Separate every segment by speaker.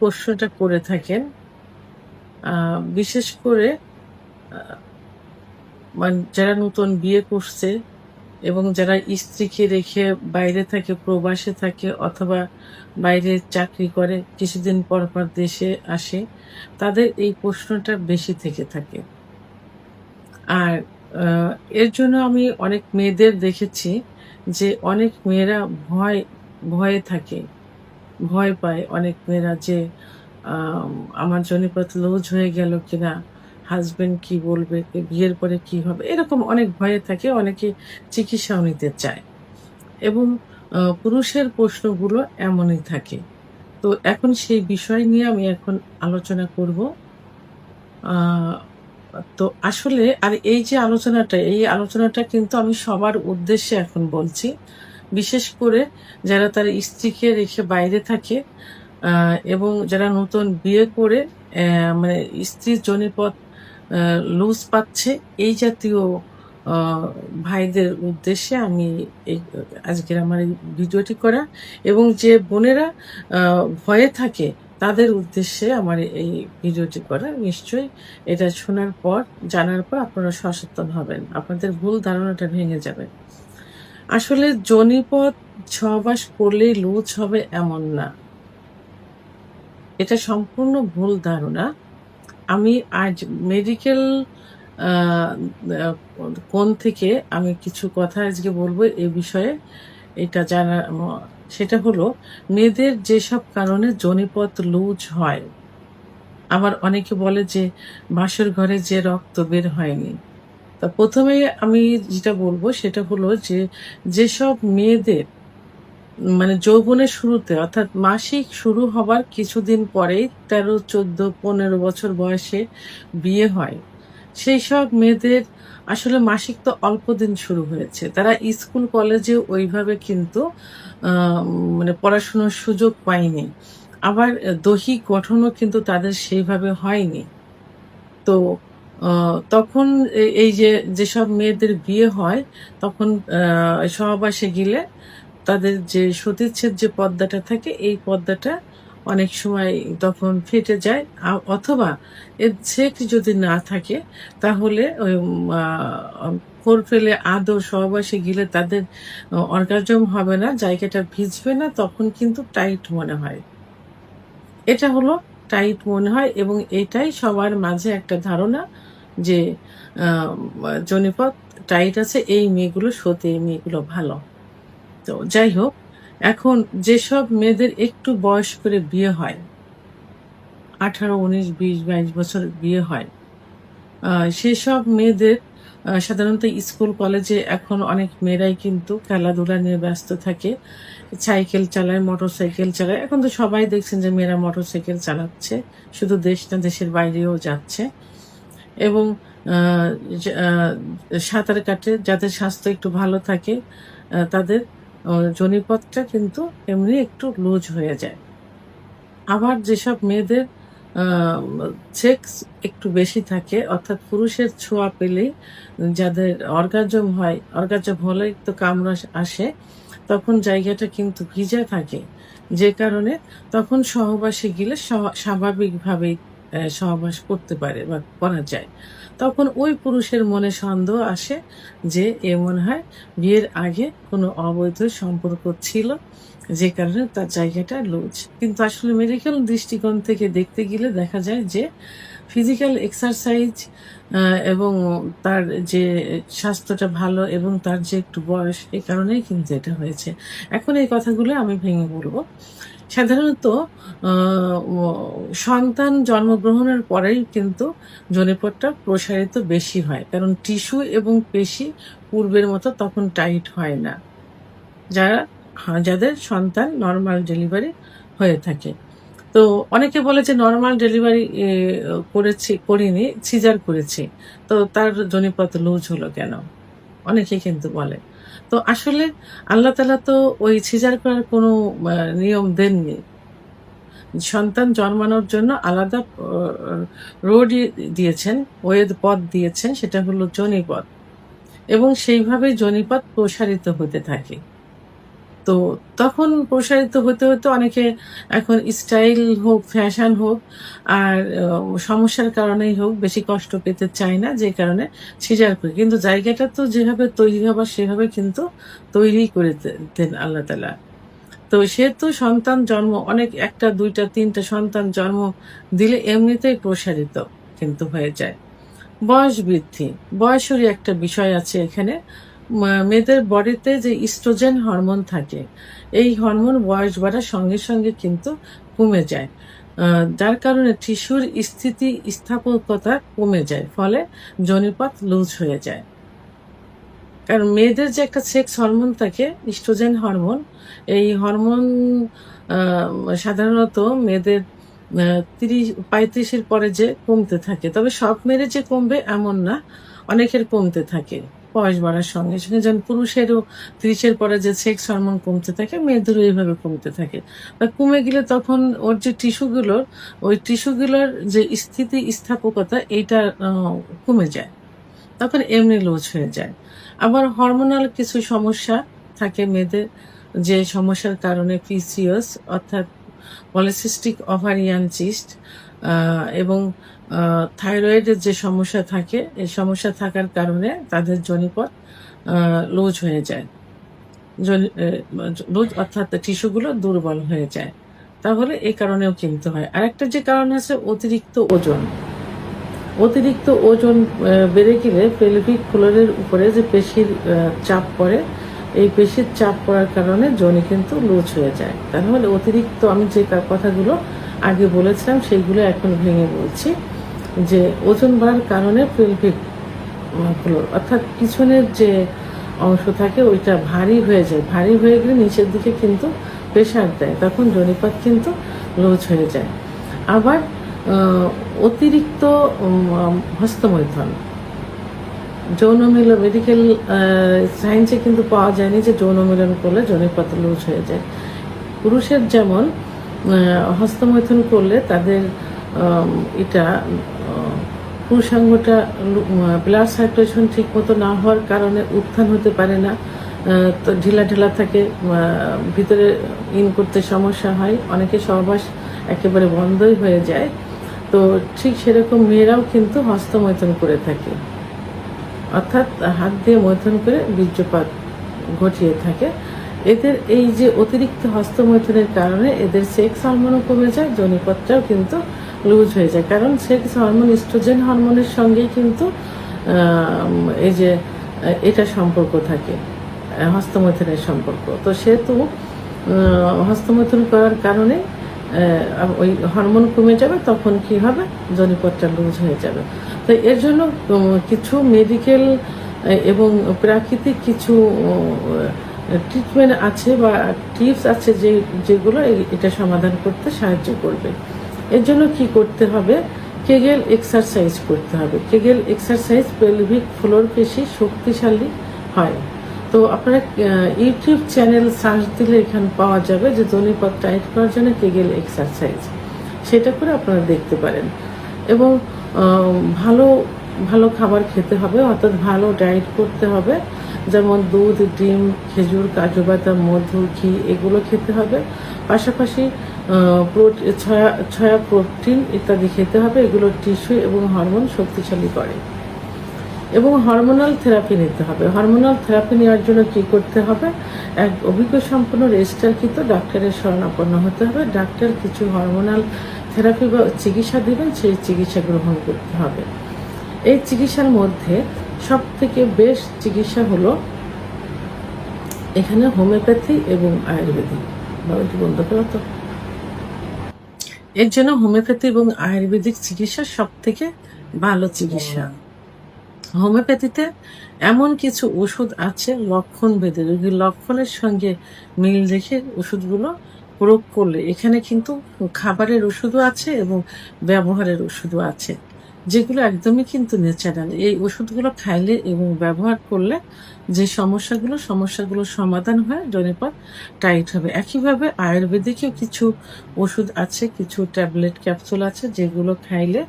Speaker 1: প্রশ্নটা করে থাকেন। বিশেষ করে মানে যারা নতুন বিয়ে করছে এবং যারা স্ত্রীকে রেখে বাইরে থাকে, প্রবাসে থাকে অথবা বাইরে চাকরি করে, কিছুদিন পর পর দেশে আসে, তাদের এই প্রশ্নটা বেশি থেকে থাকে। আর এর জন্য আমি অনেক মেয়েদের দেখেছি যে অনেক মেয়েরা ভয়, ভয়ে থাকে। ভয় পায় অনেক মেয়েরা যে আমার জনিপথ লুজ হয়ে গেল কিনা হাজবেন্ড কি বলবে বিয়ের পরে কি হবে, এরকম অনেক ভয়ে থাকে, অনেকে চিকিৎসাও নিতে চায়। এবং পুরুষের প্রশ্নগুলো এমনই থাকে। তো এখন সেই বিষয় নিয়ে আমি এখন আলোচনা করব। তো আসলে, আর এই যে আলোচনাটা, এই আলোচনাটা কিন্তু আমি সবার উদ্দেশ্যে এখন বলছি। বিশেষ করে যারা তার স্ত্রীকে রেখে বাইরে থাকে এবং যারা নতুন বিয়ে করে মানে স্ত্রীর জনিপথ লুজ পাচ্ছে, এই জাতীয় ভাইদের উদ্দেশ্যে আমি এই, আজকের আমার এই ভিডিওটি করা এবং যে বোনেরা ভয়ে থাকে তাদের উদ্দেশ্যে আমার এই ভিডিওটি করা। নিশ্চয়ই এটা শোনার পর, জানার পর আপনারা সচেতন হবেন। আপনাদের ভুল ধারণাটা ভেঙে যাবে। আসলে জনিপথ ছবাস করলেই লুজ হবে এমন না। এটা সম্পূর্ণ ভুল ধারণা। আমি আজ মেডিকেল কোন থেকে আমি কিছু কথা আজকে বলব এ বিষয়ে। এটা জানা, সেটা হলো, মেয়েদের যেসব কারণে জনিপথ লুজ হয়, আবার অনেকে বলে যে বাসর ঘরে যে রক্ত বের হয়নি। তা প্রথমে আমি যেটা বলব সেটা হলো যে যেসব মেয়েদের মানে যৌবনের শুরুতে, অর্থাৎ মাসিক শুরু হবার কিছুদিন পরেই তেরো, চোদ্দ, পনেরো বছর বয়সে বিয়ে হয় সেই সব মেয়েদের আসলে মাসিক তো অল্প দিন শুরু হয়েছে। তারা স্কুল, কলেজে ওইভাবে কিন্তু মানে পড়াশোনার সুযোগ পায়নি। আবার দৈহিক গঠনও কিন্তু তাদের সেইভাবে হয়নি। তো তখন এই যে, যেসব মেয়েদের বিয়ে হয়, তখন সহবাসে গেলে তাদের যে সতীচ্ছেদ যে পর্দাটা থাকে, এই পর্দাটা অনেক সময় তখন ফেটে যায়। অথবা এর ছেক যদি না থাকে, তাহলে, ওই ফোর ফেলে আদৌ সহবাসে গেলে তাদের অর্গাজম হবে না, জায়গাটা ভিজবে না, তখন কিন্তু টাইট মনে হয়। এটা হলো টাইট মনে হয় এবং এটাই সবার মাঝে একটা ধারণা যে জনিপথ টাইট আছে, এই মেয়েগুলো সত্যি এই মেয়েগুলো ভালো। তো যাই হোক, এখন যেসব মেয়েদের একটু বয়স করে বিয়ে হয়, আঠারো, উনিশ, বিশ, বাইশ বছর বিয়ে হয় সেসব মেয়েদের সাধারণত স্কুল, কলেজে এখন অনেক মেয়েরাই কিন্তু খেলাধুলা নিয়ে ব্যস্ত থাকে, সাইকেল চালায় মোটর সাইকেল চালায়। এখন তো সবাই দেখছেন যে মেয়েরা মোটর সাইকেল চালাচ্ছে, শুধু দেশ না, দেশের বাইরেও যাচ্ছে। এবং সাঁতার কাটে যাদের স্বাস্থ্য একটু ভালো থাকে তাদের জনিপথটা কিন্তু এমনি একটু লুজ হয়ে যায়। আবার যেসব মেয়েদের সেক্স একটু বেশি থাকে, অর্থাৎ পুরুষের ছোঁয়া পেলেই যাদের অর্গাজম হয়, অর্গাজম হলে তো কামড়া আসে তখন জায়গাটা কিন্তু ভিজা থাকে। যে কারণে তখন সহবাসে গেলে স্বাভাবিকভাবেই সহবাস করতে পারে বা করা যায়। তখন ওই পুরুষের মনে সন্দেহ আসে যে এ মনে হয় বিয়ের আগে কোনো অবৈধ সম্পর্ক ছিল, যে কারণে তার জায়গাটা লুজ। কিন্তু আসলে মেডিকেল দৃষ্টিকোণ থেকে দেখতে গেলে দেখা যায় যে ফিজিক্যাল এক্সারসাইজ এবং তার যে স্বাস্থ্যটা ভালো এবং তার যে একটু বয়স এই কারণেই কিন্তু এটা হয়েছে। এখন এই কথাগুলো আমি ভেঙে বলব। সাধারণত সন্তান জন্মগ্রহণের পরেই কিন্তু জনিপথটা প্রসারিত বেশি হয়। কারণ টিস্যু এবং পেশি পূর্বের মতো তখন টাইট হয় না। যারা যাদের সন্তান নর্মাল ডেলিভারি হয়ে থাকে। তো অনেকে বলে যে নর্মাল ডেলিভারি করেছি, করিনি, সিজার করেছি। তো তার জনিপথ লুজ হলো কেন? অনেকে কিন্তু বলে। তো আসলে আল্লাহ তালা তো ওই সিজার করার কোনো নিয়ম দেননি। সন্তান জন্মানোর জন্য আলাদা রোড দিয়েছেন, ওয়েদ পথ দিয়েছেন, সেটা হলো জনিপথ। এবং সেইভাবে জনিপথ প্রসারিত হতে থাকে। তো তো তখন প্রসারিত হতে হতে অনেকে এখন স্টাইল হোক ফ্যাশন হোক, আর সমস্যার কারণেই হোক বেশি কষ্ট পেতে চায় না, যে কারণে সিজার করে। কিন্তু জায়গাটা তো যেভাবে তৈরি হবার সেভাবে কিন্তু তৈরি করে দেন আল্লাহ তালা। তো সেহেতু সন্তান জন্ম, অনেক একটা, দুইটা, তিনটা সন্তান জন্ম দিলে এমনিতেই প্রসারিত কিন্তু হয়ে যায়। বয়স বৃদ্ধি, বয়সেরই একটা বিষয় আছে এখানে। মেয়েদের বডিতে যে ইস্ট্রোজেন হরমোন থাকে, এই হরমোন বয়স বাড়ার সঙ্গে সঙ্গে কিন্তু কমে যায়। যার কারণে টিস্যুর স্থিতি স্থাপকতা কমে যায়, ফলে জনিপথ লুজ হয়ে যায়। কারণ মেয়েদের যে একটা সেক্স হরমোন থাকে, ইস্ট্রোজেন হরমোন, এই হরমোন সাধারণত মেয়েদের তিরিশ, পঁয়ত্রিশের পরে যে কমতে থাকে, তবে সব মেয়েদের যে কমবে এমন না, অনেকের কমতে থাকে। বয়স বাড়ার সঙ্গে সঙ্গে যেমন পুরুষেরও তিরিশের পরে যে সেক্স হরমোন কমতে থাকে, মেয়েদেরও এইভাবে কমতে থাকে। বা কমে গেলে তখন ওর যে টিস্যুগুলোর ওই টিস্যুগুলোর যে স্থিতি স্থাপকতা এইটা কমে যায়। তখন এমনি লোজ হয়ে যায়। আবার হরমোনাল কিছু সমস্যা থাকে মেয়েদের, যে সমস্যার কারণে পিসিওস অর্থাৎ পলিসিস্টিক ওভারিয়ান এবং থাইরয়েডের যে সমস্যা থাকে, এই সমস্যা থাকার কারণে তাদের জনিপথ লুজ হয়ে যায়। লুজ অর্থাৎ টিস্যুগুলো দুর্বল হয়ে যায়। তাহলে এই কারণেও কিনতে হয়। আরেকটা যে কারণ আছে, অতিরিক্ত ওজন। অতিরিক্ত ওজন বেড়ে গেলে পেলভিক ফ্লোরের উপরে যে পেশির চাপ পড়ে, এই পেশির চাপ পড়ার কারণে জনি কিন্তু লুজ হয়ে যায়। তাহলে অতিরিক্ত আমি যে কথাগুলো আগে বলেছিলাম সেইগুলো এখন ভেঙে বলছি। যে ওজন বাড়ার কারণে পেলভিক ফ্লোর অর্থাৎ পিছনের যে অংশ থাকে, ওইটা ভারী হয়ে যায়। ভারী হয়ে গেলে নিচের দিকে কিন্তু প্রেশার দেয়। তখন জনিপাত কিন্তু লুজ হয়ে যায়। আবার অতিরিক্ত হস্তমৈথন। যৌন মিলন মেডিকেল সায়েন্সে কিন্তু পাওয়া যায়নি যে যৌন মিলন করলে জনিপাত লুজ হয়ে যায়। পুরুষের যেমন হস্তমৈথন করলে তাদের এটা পুরুষাঙ্গটা ব্লাড সার্কুলেশন ঠিক মতো না হওয়ার কারণে উত্থান হতে পারে না। তো ঢিলা ঢিলা থাকে ভিতরে ইন করতে সমস্যা হয়। অনেকে সহবাস একেবারে বন্ধই হয়ে যায়। তো ঠিক সেরকম মেয়েরাও কিন্তু হস্তমৈথুন করে থাকে। অর্থাৎ হাত দিয়ে মৈথন করে বীর্যপাত ঘটিয়ে থাকে। এদের এই যে অতিরিক্ত হস্তমৈথুনের কারণে এদের সেক্স হরমোনও কমে যায় যৌনিপথটাও কিন্তু লুজ হয়ে যায়। কারণ সেক্স হরমোন ইস্ট্রোজেন হরমোনের সঙ্গেই কিন্তু এই যে, এটা সম্পর্ক থাকে, হস্তমৈথুনের সম্পর্ক। তো সেহেতু হস্তমৈথুন করার কারণে ওই হরমোন কমে যাবে, তখন কি হবে? জনিপথটা লুজ হয়ে যাবে। তো এর জন্য কিছু মেডিকেল এবং প্রাকৃতিক কিছু ট্রিটমেন্ট আছে বা টিপস আছে যে, যেগুলো এটা সমাধান করতে সাহায্য করবে। এর জন্য কি করতে হবে? কেগেল এক্সারসাইজ করতে হবে। কেগেল এক্সারসাইজ পেলভিক ফ্লোর পেশি শক্তিশালী হয়। তো আপনারা ইউটিউব চ্যানেল সার্চ দিলে এখানে পাওয়া যাবে যে দনিপথ টাইট করার জন্য কেগেল এক্সারসাইজ সেটা করে আপনারা দেখতে পারেন। এবং ভালো ভালো খাবার খেতে হবে, অর্থাৎ ভালো ডায়েট করতে হবে। যেমন দুধ, ডিম, খেজুর, কাজু বাদাম, মধু, ঘি, এগুলো খেতে হবে। পাশাপাশি ছয়া ছয়া প্রোটিন ইত্যাদি খেতে হবে। এগুলো টিস্যু এবং হরমোন শক্তিশালী করে। এবং হরমোনাল থেরাপি নিতে হবে। হরমোনাল থেরাপি নেওয়ার জন্য কি করতে হবে? এক অভিজ্ঞ সম্পন্ন রেজিস্টারকৃত ডাক্তারের শরণাপন্ন হতে হবে। ডাক্তার কিছু হরমোনাল থেরাপি বা চিকিৎসা দেবেন, সেই চিকিৎসা গ্রহণ করতে হবে। এই চিকিৎসার মধ্যে সব থেকে বেস্ট চিকিৎসা হলো এখানে হোমিওপ্যাথি এবং আয়ুর্বেদিক। বাবা একটু বন্ধ করো তো? এর জন্য হোমিওপ্যাথি এবং আয়ুর্বেদিক চিকিৎসা সব থেকে ভালো চিকিৎসা। হোমিওপ্যাথিতে এমন কিছু ওষুধ আছে লক্ষণ ভেদে। রোগীর লক্ষণের সঙ্গে মিল রেখে ওষুধগুলো প্রয়োগ করলে এখানে কিন্তু খাবারের ওষুধও আছে এবং ব্যবহারের ওষুধও আছে। যেগুলো একদমই কিন্তু ন্যাচারাল এই ওষুধগুলো খাইলে এবং ব্যবহার করলে যে সমস্যাগুলো সমস্যাগুলো সমাধান হয় জনিপথ টাইট হবে। একইভাবে আয়ুর্বেদিকেও কিছু ওষুধ আছে, কিছু ট্যাবলেট ক্যাপসুল আছে, যেগুলো খাইলে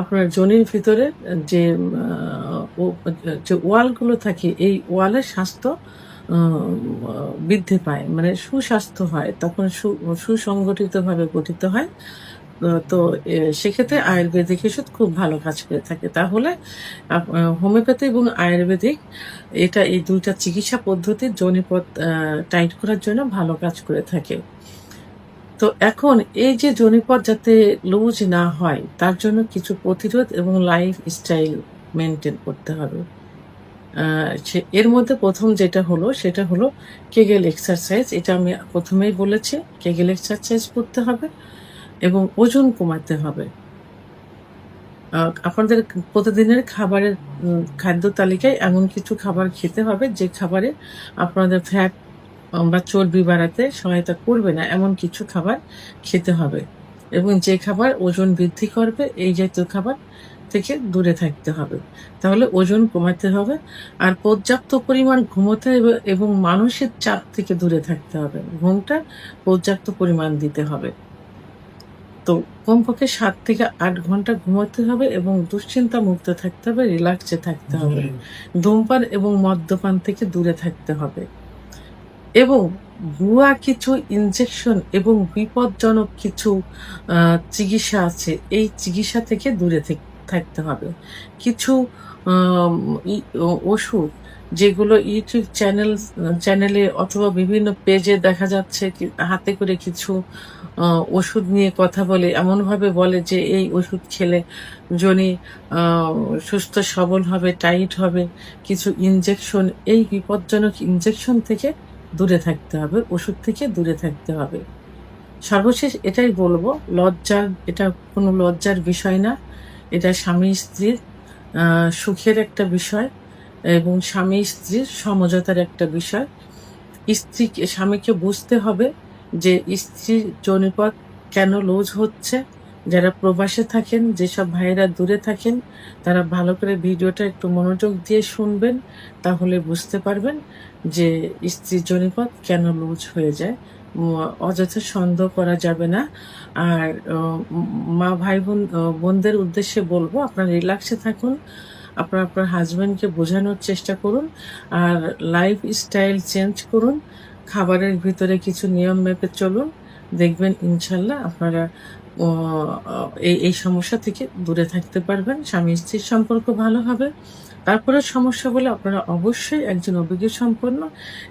Speaker 1: আপনার জনির ভিতরে যে যে ওয়ালগুলো থাকে, এই ওয়ালের স্বাস্থ্য বৃদ্ধি পায়। মানে সুস্বাস্থ্য হয়, তখন সুসংগঠিতভাবে গঠিত হয়। তো- সেক্ষেত্রে আয়ুর্বেদিক ওষুধ খুব ভালো কাজ করে থাকে। তাহলে হোমিওপ্যাথি এবং আয়ুর্বেদিক, এটা এই দুইটা চিকিৎসা পদ্ধতির জনিপথ টাইট করার জন্য ভালো কাজ করে থাকে। তো এখন, এই যে জনিপথ যাতে লুজ না হয়, তার জন্য কিছু প্রতিরোধ এবং লাইফ স্টাইল মেনটেন করতে হবে। এর মধ্যে প্রথম যেটা হলো, সেটা হলো কেগেল এক্সারসাইজ এটা আমি প্রথমেই বলেছি। কেগেল এক্সারসাইজ করতে হবে। এবং ওজন কমাতে হবে। আপনাদের প্রতিদিনের খাবারের খাদ্য তালিকায় এমন কিছু খাবার খেতে হবে যে খাবারে আপনাদের ফ্যাট বা চর্বি বাড়াতে সহায়তা করবে না, এমন কিছু খাবার খেতে হবে। এবং যে খাবার ওজন বৃদ্ধি করবে, এই জাতীয় খাবার থেকে দূরে থাকতে হবে। তাহলে ওজন কমাতে হবে আর পর্যাপ্ত পরিমাণ ঘুমোতে এবং মানসিক চাপ থেকে দূরে থাকতে হবে। ঘুমটা পর্যাপ্ত পরিমাণ দিতে হবে। তো কমপক্ষে সাত থেকে আট ঘণ্টা ঘুমোতে হবে এবং দুশ্চিন্তা মুক্ত থাকতে হবে রিল্যাক্সে থাকতে হবে। ধূমপান এবং মদ্যপান থেকে দূরে থাকতে হবে। এবং ভুয়া কিছু ইনজেকশন এবং বিপজ্জনক কিছু চিকিৎসা আছে এই চিকিৎসা থেকে দূরে থাকতে হবে। কিছু ওষুধ যেগুলো ইউটিউব চ্যানেল, চ্যানেলে অথবা বিভিন্ন পেজে দেখা যাচ্ছে হাতে করে কিছু ওষুধ নিয়ে কথা বলে, এমনভাবে বলে যে এই ওষুধ খেলে জনি সুস্থ, সবল হবে, টাইট হবে, কিছু ইনজেকশন এই বিপজ্জনক ইনজেকশন থেকে দূরে থাকতে হবে, ওষুধ থেকে দূরে থাকতে হবে। সর্বশেষ এটাই বলব, লজ্জার, এটা কোনো লজ্জার বিষয় না, এটা স্বামী স্ত্রীর সুখের একটা বিষয়। এবং স্বামী স্ত্রীর সমঝোতার একটা বিষয়। স্ত্রীকে স্বামীকে বুঝতে হবে যে স্ত্রীর জনিপথ কেন লুজ হচ্ছে। যারা প্রবাসে থাকেন, যেসব ভাইয়েরা দূরে থাকেন, তারা ভালো করে ভিডিওটা একটু মনোযোগ দিয়ে শুনবেন, তাহলে বুঝতে পারবেন যে স্ত্রীর জনিপথ কেন লুজ হয়ে যায়। অযথা সন্দেহ করা যাবে না। আর মা ভাই বোন, বোনদের উদ্দেশ্যে বলব, আপনারা রিল্যাক্সে থাকুন। আপনার আপনার হাজব্যান্ডকে বোঝানোর চেষ্টা করুন আর লাইফ স্টাইল চেঞ্জ করুন। খাবারের ভিতরে কিছু নিয়ম মেপে চলুন। দেখবেন ইনশাল্লাহ আপনারা এই এই সমস্যা থেকে দূরে থাকতে পারবেন। স্বামী স্ত্রীর সম্পর্ক ভালো হবে। তারপরে সমস্যা বলে আপনারা অবশ্যই একজন অভিজ্ঞ সম্পন্ন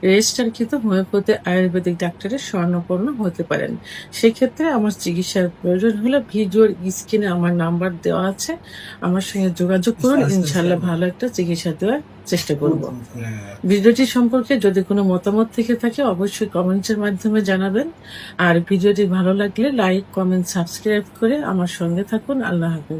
Speaker 1: রেজিস্টারকৃত হোমিওপ্যাথি আয়ুর্বেদিক ডাক্তারের স্বর্ণপন্ন হতে পারেন। সেক্ষেত্রে আমার চিকিৎসার প্রয়োজন হলে ভিডিওর স্ক্রিনে আমার নাম্বার দেওয়া আছে। আমার সঙ্গে যোগাযোগ করুন ইনশাল্লাহ ভালো একটা চিকিৎসা দেওয়ার চেষ্টা করব। ভিডিওটি সম্পর্কে যদি কোনো মতামত থেকে থাকে অবশ্যই কমেন্টসের মাধ্যমে জানাবেন। আর ভিডিওটি ভালো লাগলে লাইক কমেন্ট সাবস্ক্রাইব করে আমার সঙ্গে থাকুন। আল্লাহ হাফেজ।